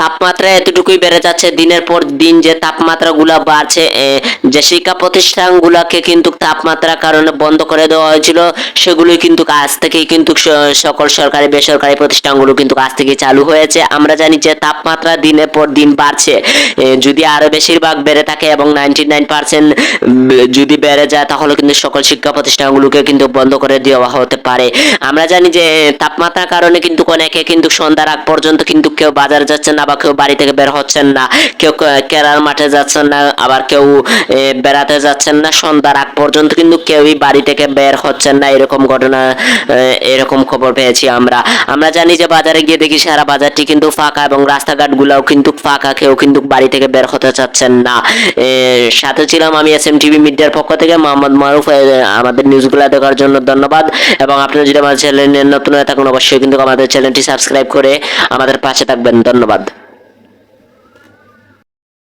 তাপমাত্রা এতটুকুই বেড়ে যাচ্ছে। দিনের পর দিন যে তাপমাত্রাগুলো বাড়ছে যে শিক্ষা প্রতিষ্ঠানগুলোকে কিন্তু তাপমাত্রার কারণে বন্ধ করে দেওয়া হয়েছিল, সেগুলোই কিন্তু আজ থেকেই কিন্তু সকল সরকারি, বেসরকারি প্রতিষ্ঠানগুলো কিন্তু আজ থেকে চালু হয়েছে। আমরা জানি যে তাপমাত্রা দিনের পর দিন বাড়ছে যদি আরও বেশিরভাগ বেড়ে থাকে এবং নাইনটি নাইন পার্সেন্ট যদি বেড়ে যায়, তাহলে কিন্তু সকল শিক্ষা প্রতিষ্ঠানগুলোকে কিন্তু বন্ধ করে দেওয়া হতে পারে। আমরা জানি যে, তাপমাত্রার কারণে কিন্তু অনেকে কিন্তু সন্ধ্যার আগ পর্যন্ত কিন্তু কেউ বাজার যাচ্ছে না বা কেউ বাড়ি থেকে বের হচ্ছেন না, কেউ কেরার মাঠে যাচ্ছেন না, আবার কেউ বেড়াতে যাচ্ছেন না, সন্ধ্যার আগ পর্যন্ত কিন্তু কেউই বাড়ি থেকে বের হচ্ছেন না, এরকম ঘটনা এরকম খবর পেয়েছি আমরা। আমরা জানি যে বাজারে গিয়ে দেখি সারা বাজারটি কিন্তু ফাঁকা এবং রাস্তাঘাট গুলাও কিন্তু ফাঁকা, কেউ কিন্তু বাড়ি থেকে বের হতে চাচ্ছেন না। সাথে ছিলাম আমি এস এম টিভি মিডিয়ার পক্ষ থেকে, মোহাম্মদ মারুফ আমাদের নিউজগুলো দেখার জন্য ধন্যবাদ। এবং আপনারা যদি আমার চ্যানেলে নতুন হয়ে থাকুন, অবশ্যই কিন্তু আমাদের চ্যানেলটি সাবস্ক্রাইব করে আমাদের পাশে থাকবেন। ধন্যবাদ।